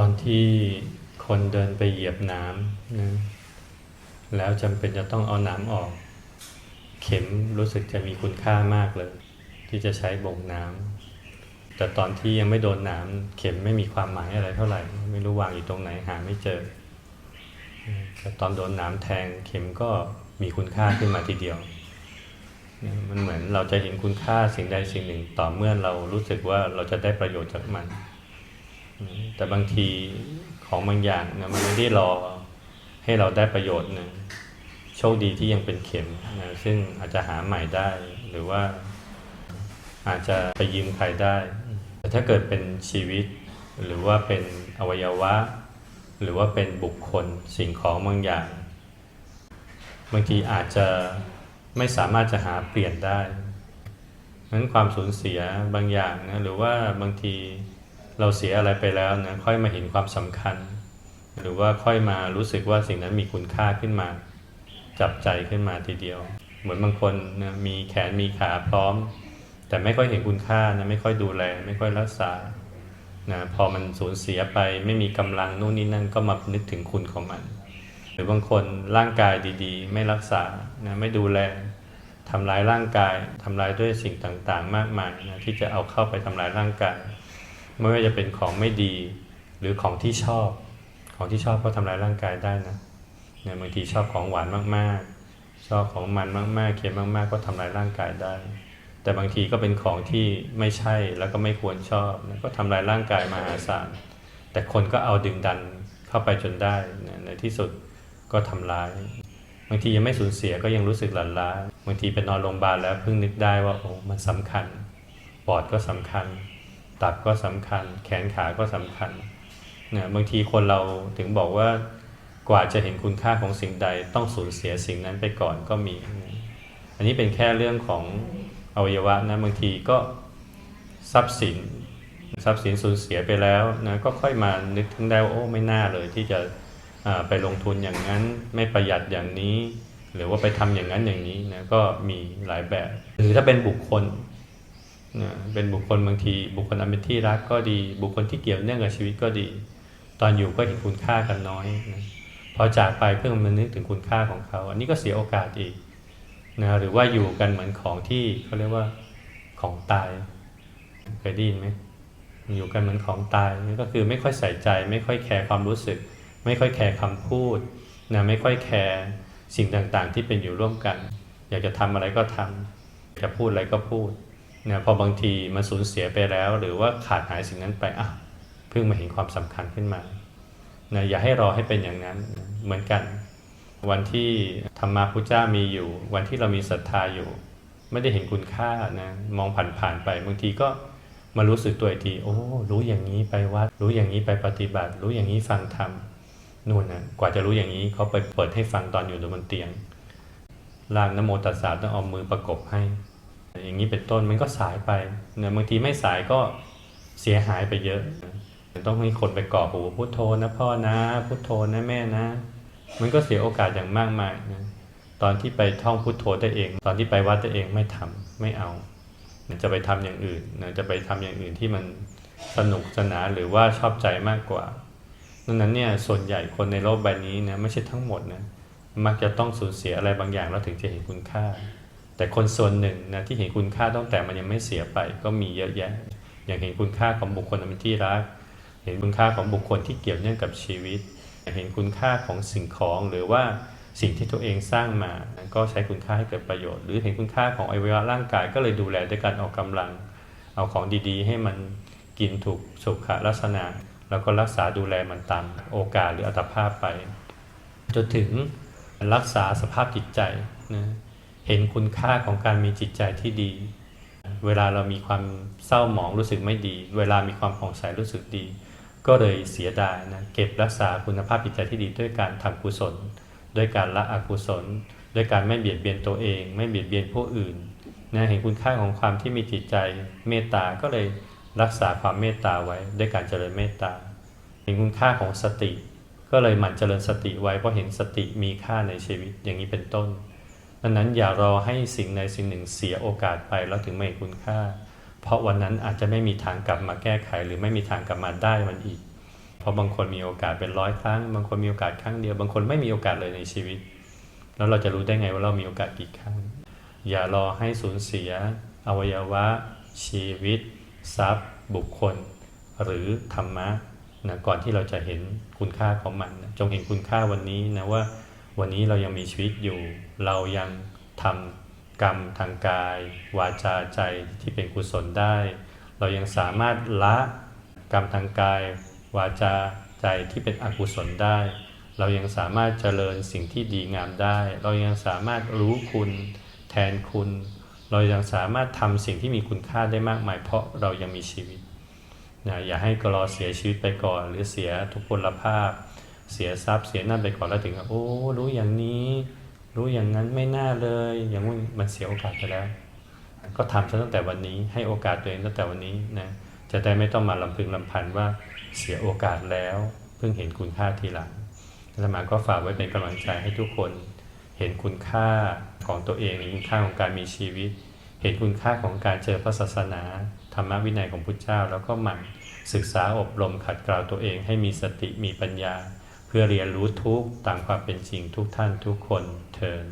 อนที่คนเดินไปเหยียบน้ำนะแล้วจำเป็นจะต้องเอาน้ำออก เข็มรู้สึกจะมีคุณค่ามากเลย ที่จะใช้บ่งน้ำแต่ตอนที่ยังไม่โดนน้ำเข็มไม่มีความหมายอะไรเท่าไหร่ ไม่รู้วางอยู่ตรงไหนหาไม่เจอแต่ตอนโดนน้ำแทงเข็มก็มีคุณค่าขึ้นมาทีเดียว มันเหมือนเราจะเห็นคุณค่าสิ่งใดสิ่งหนึ่ง ต่อเมื่อเรารู้สึกว่าเราจะได้ประโยชน์จากมัน แต่บางทีของบางอย่างนะมันไม่ได้รอให้เราได้ประโยชน์นะโชคดีที่ยังเป็นเข็มนะซึ่งอาจจะหาใหม่ได้ หรือว่าอาจจะไปยืมใครได้ แต่ถ้าเกิดเป็นชีวิต หรือว่าเป็นอวัยวะ หรือว่าเป็นบุคคลสิ่งของบางอย่าง บางทีอาจจะไม่สามารถจะหาเปลี่ยนได้นั้นความสูญเสียบางอย่างนะหรือว่าบางที เราเสียอะไรไปแล้วนะค่อยมาเห็นความสำคัญ หรือว่าค่อยมารู้สึกว่าสิ่งนั้นมีคุณค่าขึ้นมา จับใจขึ้นมาทีเดียว เหมือนบางคนนะมีแขนมีขาพร้อม แต่ไม่ค่อยเห็นคุณค่านะไม่ค่อยดูแล ไม่ค่อยรักษานะพอมันสูญเสียไปไม่มีกำลังนู่นนี่นั่นก็มานึกถึงคุณของมัน หรือบางคนร่างกายดีๆ ไม่รักษานะไม่ดูแลทำร้ายร่างกายทำร้ายด้วยสิ่งต่างๆ มากมายนะที่จะเอาเข้าไปทำร้ายร่างกาย ไม่ว่าจะเป็นของไม่ดี หรือของที่ชอบ ของที่ชอบก็ทำร้ายร่างกายได้นะเนี่ยบางทีชอบของหวานมากๆ ชอบของมันมากๆเค็มมากๆ ก็ทำร้ายร่างกายได้ แต่บางทีก็เป็นของที่ไม่ใช่แล้วก็ไม่ควรชอบก็ทำลายร่างกายมหาศาลแต่คนก็เอาดึงดันเข้าไปจนได้นะในที่สุดก็ทำร้ายบางทียังไม่สูญเสียก็ยังรู้สึกหลั่นล้าบางทีไปนอนโรงพยาบาลแล้วเพิ่งนึกได้ว่าโอ้มันสำคัญปอดก็สำคัญ ตับก็สำคัญ แขนขาก็สำคัญนะบางทีคนเราถึงบอกว่ากว่าจะเห็นคุณค่าของสิ่งใดต้องสูญเสียสิ่งนั้นไปก่อนก็มี อันนี้เป็นแค่เรื่องของอวัยวะนะบางทีก็ทรัพย์สินทรัพย์สินสูญเสียไปแล้วนะก็ค่อยมานึกถึงได้ว่าโอ้ไม่น่าเลยที่จะไปลงทุนอย่างนั้นไม่ประหยัดอย่างนี้ หรือว่าไปทำอย่างนั้นอย่างนี้นะก็มีหลายแบบ หรือถ้าเป็นบุคคล นะเป็นบุคคลบางที บุคคลอันเป็นที่รักก็ดี บุคคลที่เกี่ยวเนื่องกับชีวิตก็ดี ตอนอยู่ก็เห็นคุณค่ากันน้อยนะพอจากไปเพิ่งมานึกถึงคุณค่าของเขา อันนี้ก็เสียโอกาสอีกนะหรือว่าอยู่กันเหมือนของที่เขาเรียกว่าของตายเคยได้ยินไหมอยู่กันเหมือนของตายนี่ก็คือไม่ค่อยใส่ใจ ไม่ค่อยแคร์ความรู้สึก ไม่ค่อยแคร์คำพูดนะไม่ค่อยแคร์สิ่งต่างๆ ที่เป็นอยู่ร่วมกัน อยากจะทำอะไรก็ทำจะพูดอะไรก็พูด นะพอบางทีมันสูญเสียไปแล้ว หรือว่าขาดหายสิ่งนั้นไปอะเพิ่งมาเห็นความสำคัญขึ้นมานะอย่าให้รอให้เป็นอย่างนั้นเหมือนกัน วันที่ธรรมาพุทธเจ้ามีอยู่ วันที่เรามีศรัทธาอยู่ ไม่ได้เห็นคุณค่านะมองผ่านๆไปบางทีก็มารู้สึกตัวอีกทีโอ้ รู้อย่างนี้ไปวัด รู้อย่างนี้ไปปฏิบัติ รู้อย่างนี้ฟังธรรมนู่นนะกว่าจะรู้อย่างนี้เขาไปเปิดให้ฟังตอนอยู่บนเตียงลากนโมตัสสะต้องเอามือประกบให้ อย่างนี้เป็นต้นมันก็สายไปเนี่ยบางทีไม่สายก็เสียหายไปเยอะ ต้องมีคนไปก่อหูพุทโธนะพ่อนะ พุทโธนะแม่นะ มันก็เสียโอกาสอย่างมากมายนะตอนที่ไปท่องพุทโธได้เอง ตอนที่ไปวัดได้เองไม่ทำไม่เอา จะไปทำอย่างอื่นนะจะไปทำอย่างอื่นที่มันสนุกสนานหรือว่าชอบใจมากกว่าดังนั้นเนี่ยส่วนใหญ่คนในโลกใบนี้นะไม่ใช่ทั้งหมดนะมักจะต้องสูญเสียอะไรบางอย่างแล้วถึงจะเห็นคุณค่า แต่คนส่วนหนึ่งนะที่เห็นคุณค่าตั้งแต่มันยังไม่เสียไปก็มีเยอะแยะ อย่างเห็นคุณค่าของบุคคลอันเป็นที่รัก เห็นคุณค่าของบุคคลที่เกี่ยวเนื่องกับชีวิต เห็นคุณค่าของสิ่งของหรือว่าสิ่งที่ตัวเองสร้างมา ก็ใช้คุณค่าให้เกิดประโยชน์ หรือเห็นคุณค่าของอวัยวะร่างกายก็เลยดูแลด้วยการออกกำลัง เอาของดีๆ ให้มันกินถูกสุขลักษณะ แล้วก็รักษาดูแลมันตามโอกาสหรืออัตภาพไป จนถึงรักษาสภาพจิตใจนะ เห็นคุณค่าของการมีจิตใจที่ดี เวลาเรามีความเศร้าหมองรู้สึกไม่ดี เวลามีความผ่องใสรู้สึกดี ก็เลยเสียดายนะเก็บรักษาคุณภาพจิตใจที่ดีด้วยการทำกุศล ด้วยการละอกุศล ด้วยการไม่เบียดเบียนตัวเอง ไม่เบียดเบียนผู้อื่นนะเห็นคุณค่าของความที่มีจิตใจเมตตาก็เลยรักษาความเมตตาไว้ด้วยการเจริญเมตตา เห็นคุณค่าของสติ ก็เลยหมั่นเจริญสติไว้เพราะเห็นสติมีค่าในชีวิตอย่างนี้เป็นต้น ดังนั้นอย่ารอให้สิ่งใดสิ่งหนึ่งเสียโอกาสไปแล้วถึงไม่เห็นคุณค่า เพราะวันนั้นอาจจะไม่มีทางกลับมาแก้ไข หรือไม่มีทางกลับมาได้มันอีก เพราะบางคนมีโอกาสเป็นร้อยครั้ง บางคนมีโอกาสครั้งเดียว บางคนไม่มีโอกาสเลยในชีวิต แล้วเราจะรู้ได้ไงว่าเรามีโอกาสกี่ครั้ง อย่ารอให้สูญเสีย อวัยวะ ชีวิต ทรัพย์ บุคคล หรือธรรมะนะก่อนที่เราจะเห็นคุณค่าของมันนะจงเห็นคุณค่าวันนี้นะว่า วันนี้เรายังมีชีวิตอยู่ เรายังทำกรรมทางกาย วาจาใจที่เป็นกุศลได้ เรายังสามารถละกรรมทางกาย วาจาใจที่เป็นอกุศลได้ เรายังสามารถเจริญสิ่งที่ดีงามได้ เรายังสามารถรู้คุณแทนคุณ เรายังสามารถทำสิ่งที่มีคุณค่าได้มากมาย เพราะเรายังมีชีวิตนะอย่าให้กรอเสียชีวิตไปก่อน หรือเสียทุกพลภาพ เสียทรัพย์เสียนั่นไปก่อนแล้วถึงกับโอ้รู้อย่างนี้ รู้อย่างนั้นไม่น่าเลย อย่างนู้นมันเสียโอกาสไปแล้ว ก็ทำซะตั้งแต่วันนี้ให้โอกาสตัวเองตั้งแต่วันนี้นะจะได้ไม่ต้องมาลำพึงลำพันว่าเสียโอกาสแล้วเพิ่งเห็นคุณค่าทีหลังอาตมาก็ฝากไว้เป็นกำลังใจให้ทุกคนเห็นคุณค่าของตัวเองเห็นคุณค่าของการมีชีวิต เห็นคุณค่าของการเจอพระศาสนา ธรรมวินัยของพุทธเจ้า แล้วก็หมั่นศึกษาอบรมขัดเกลาตัวเองให้มีสติมีปัญญา เพื่อเรียนรู้ทุกข์ตามความเป็นจริงทุกท่านทุกคนเทิน